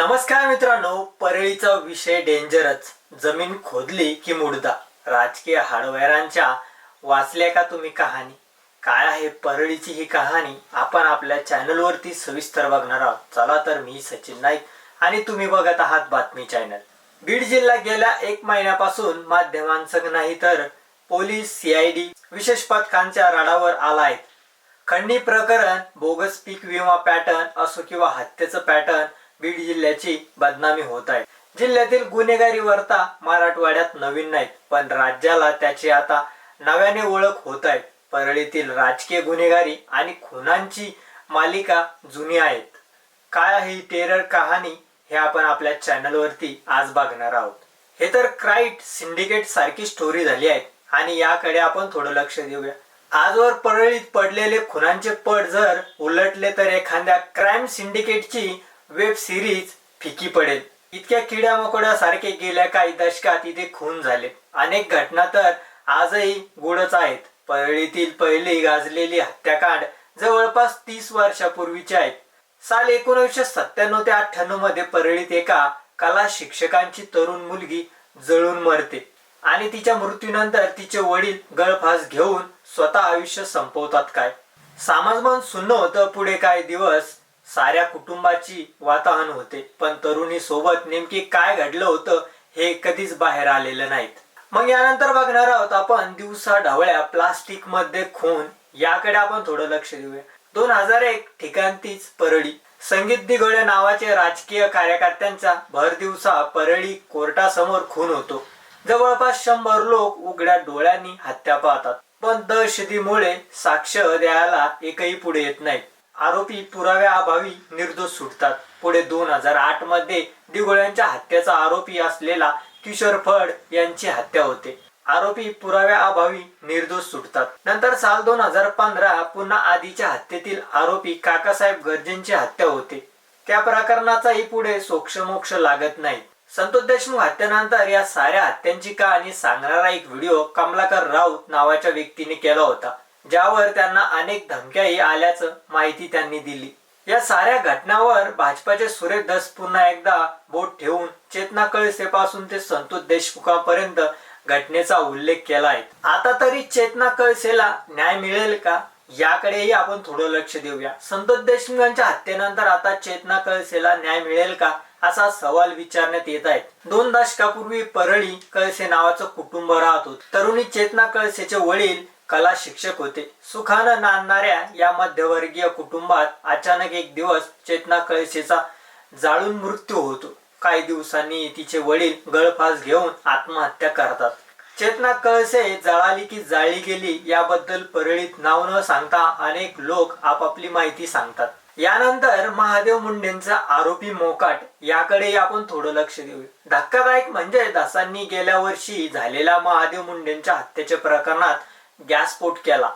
नमस्कार मित्रांनो परळीचा विषय डेंजरच जमीन खोदली की मुडदा? राजकीय हार्डवेअरांच्या वाचल्या का तुम्ही कहाणी? काय आहे परळीची ही कहाणी? आपण आपल्या चॅनलवरती सविस्तर बघणार आहोत. चला तर मी सचिन नाईक आणि तुम्ही बघत आहात बातमी चॅनल बीड जिल्हा गेल्या एक महिन्यापासून माध्यमांसह नाही तर पोलीस सीआयडी विशेष पथकांच्या राडावर आला आहेत खंडणी प्रकरण बोगस पीक विमा पॅटर्न असो किंवा हत्येचं पॅटर्न बीड जिल्ह्याची बदनामी होत आहे. जिल्ह्यातील गुन्हेगारी वर्ता मराठवाड्यात नवीन नाहीत पण राज्याला त्याची आता नव्याने ओळख होत आहे. परळीतील राजकीय गुन्हेगारी आणि खुनांची मालिका जुनी आहेत. काय आहे ही टेरर कहाणी हे आपण आपल्या चॅनलवरती आज बघणार आहोत. हे तर क्राईट सिंडिकेट सारखी स्टोरी झाली आहे आणि याकडे आपण थोडं लक्ष देऊया. आजवर परळीत पडलेले खुनांचे पड जर उलटले तर एखाद्या क्राईम सिंडिकेटची वेब सिरीज फिकी पडेल. इतक्या किड्या मकोड्या सारखे गेल्या काही दशकात इथे खून झाले. अनेक घटना तर आजही गुडच आहेत. परळीतील पहिली गाजलेली हत्याकांड जवळपास तीस वर्षापूर्वीची आहे साल एकोणीसशे सत्त्याण्णव ते अठ्ठ्याण्णवमध्ये परळीत एका कला शिक्षकांची तरुण मुलगी जळून मरते आणि तिच्या मृत्यूनंतर तिचे वडील गळफास घेऊन स्वतः आयुष्य संपवतात काय. समाजमान सुन्न होतं पुढे काही दिवस साऱ्या कुटुंबाची वाताहन होते. पण तरुणी सोबत नेमकी काय घडलं होतं हे कधीच बाहेर आलेलं नाहीत. मग यानंतर बघणार आहोत आपण दिवसा ढवळ्या प्लास्टिकमध्ये खून. याकडे आपण थोडं लक्ष देऊया. दोन हजार एक ठिकाणतीच परळी. संगीत दिघोळे नावाचे राजकीय कार्यकर्त्यांचा भर दिवसा परळी कोर्टासमोर खून होतो. जवळपास शंभर लोक उघड्या डोळ्यांनी हत्या पाहतात. पण दहशतीमुळे साक्ष द्यायला एकही पुढे येत नाही. आरोपी पुराव्याअभावी निर्दोष सुटतात. पुढे दोन हजार आठमध्ये दिगोळ्यांच्या हत्येचा आरोपी असलेला किशोर फड यांची हत्या होते. आरोपी पुराव्याअभावी निर्दोष सुटतात. नंतर साल दोन हजार पंधरा पुन्हा आधीच्या हत्येतील आरोपी काकासाहेब गर्जेंची हत्या होते. त्या प्रकरणाचाही पुढे सोक्षमोक्ष लागत नाही. संतोष देशमुख हत्येनंतर या साऱ्या हत्यांची कहाणी सांगणारा एक व्हिडिओ कमलाकर राऊत नावाच्या व्यक्तीने केला होता. ज्यावर त्यांना अनेक धमक्याही आल्याचं माहिती त्यांनी दिली. या साऱ्या घटनावर भाजपाचे सुरेश दस पुन्हा एकदा बोट ठेवून चेतना कळसे पासून ते संतोष देशमुखापर्यंत घटनेचा उल्लेख केला आहे आता तरी चेतना कळसेला न्याय मिळेल का? याकडेही आपण थोडं लक्ष देऊया. संतोष देशमुख यांच्या हत्येनंतर आता चेतना कळसेला न्याय मिळेल का? असा सवाल विचारण्यात येत आहे दोन दशकापूर्वी परळी कळसे नावाचं कुटुंब राहत होत. तरुणी चेतना कळसेचे वडील कला शिक्षक होते. सुखानं नांदणाऱ्या या मध्यवर्गीय कुटुंबात अचानक एक दिवस चेतना कळसेचा जाळून मृत्यू होतो. काही दिवसांनी तिचे वडील गळफास घेऊन आत्महत्या करतात. चेतना कळसे जळाली की जाळली गेली याबद्दल परळीत नाव न सांगता अनेक लोक आपापली माहिती सांगतात. यानंतर महादेव मुंडेंचा आरोपी मोकाट याकडे आपण थोडं लक्ष देऊ धक्कादायक म्हणजे दासांनी गेल्या वर्षी झालेल्या महादेव मुंडेंच्या हत्येच्या प्रकरणात गॅसस्फोट केला.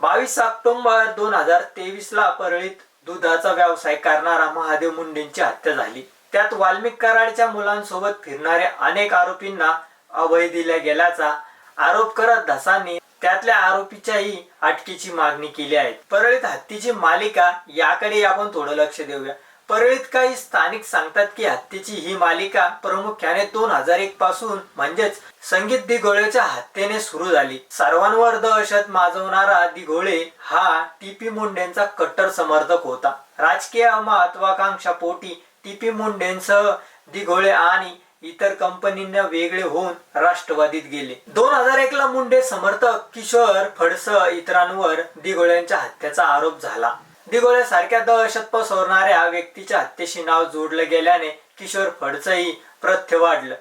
बावीस ऑक्टोबर दोन हजार तेवीस ला परळीत दुधाचा व्यवसाय करणारा महादेव मुंडेंची हत्या झाली. त्यात वाल्मिक कराडच्या मुलांसोबत फिरणाऱ्या अनेक आरोपींना अभय दिल्या गेल्याचा आरोप करत धसांनी त्यातल्या आरोपीच्याही अटकेची मागणी केली आहे. परळीत हत्तीची मालिका याकडे आपण थोडं लक्ष देऊया. परळीत काही स्थानिक सांगतात की हत्तीची ही मालिका प्रामुख्याने दोन हजार एक पासून म्हणजेच संगीत दिघोळेच्या हत्येने सुरू झाली. सर्वांवर दहशत माजवणारा दिघोळे हा टीपी मुंडेंचा कट्टर समर्थक होता. राजकीय महत्वाकांक्षा पोटी टीपी मुंडेंसह दिघोळे आणि इतर कंपनींना वेगळे होऊन राष्ट्रवादीत गेले. दोन हजार एक ला मुंडे समर्थक किशोर फडस इतरांवर दिघोळ्यांच्या हत्येचा आरोप झाला. दिघोळे सारख्या दहशत पसरणाऱ्या व्यक्तीच्या हत्येशी नाव जोडलं गेल्याने किशोर फडचंही प्रथ्य वाढलं.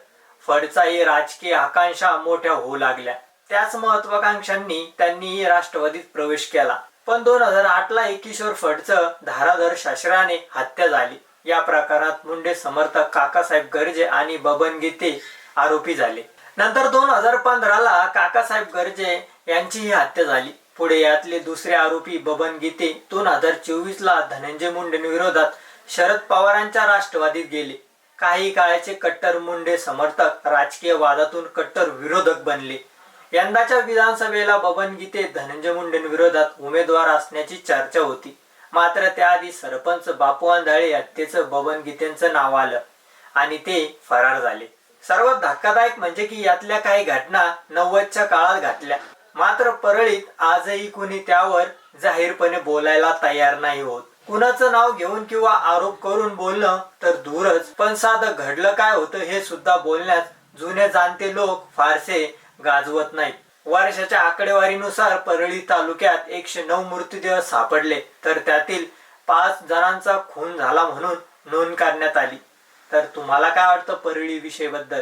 फडचाही राजकीय आकांक्षा मोठ्या होऊ लागल्या. त्याच महत्वाकांक्षांनी त्यांनीही राष्ट्रवादीत प्रवेश केला. पण दोन हजार आठ ला किशोर फडच धाराधर शास्त्राने हत्या झाली. या प्रकारात मुंडे समर्थक काकासाहेब गर्जे आणि बबन गीते आरोपी झाले. नंतर दोन हजार पंधरा ला काकासाहेब गर्जे यांचीही हत्या झाली. पुढे यातले दुसरे आरोपी बबन गीते दोन हजार चोवीस ला धनंजय मुंडे विरोधात शरद पवारांच्या राष्ट्रवादीत गेले. काही काळाचे कट्टर मुंडे समर्थक राजकीय वादातून कट्टर विरोधक बनले. यंदाच्या विधानसभेला बबन गीते धनंजय मुंडे विरोधात उमेदवार असण्याची चर्चा होती. मात्र त्याआधी सरपंच बापू आंधळे हत्येचं बबन गीतेंचं नाव आलं आणि ते फरार झाले. सर्वात धक्कादायक म्हणजे की यातल्या काही घटना नव्वदच्या काळात घातल्या मात्र परळीत आजही कुणी त्यावर जाहीरपणे बोलायला तयार नाही होत. कुणाचं नाव घेऊन किंवा आरोप करून बोलणं तर दूरच. पण साधं घडलं काय होतं हे सुद्धा बोलण्यास जुने जाणते लोक फारसे गाजवत नाहीत. वर्षाच्या आकडेवारीनुसार परळी तालुक्यात एकशे नऊ मृतदेह सापडले. तर त्यातील पाच जणांचा खून झाला म्हणून नोंद करण्यात आली. तर तुम्हाला काय वाटतं परळी विषयबद्दल?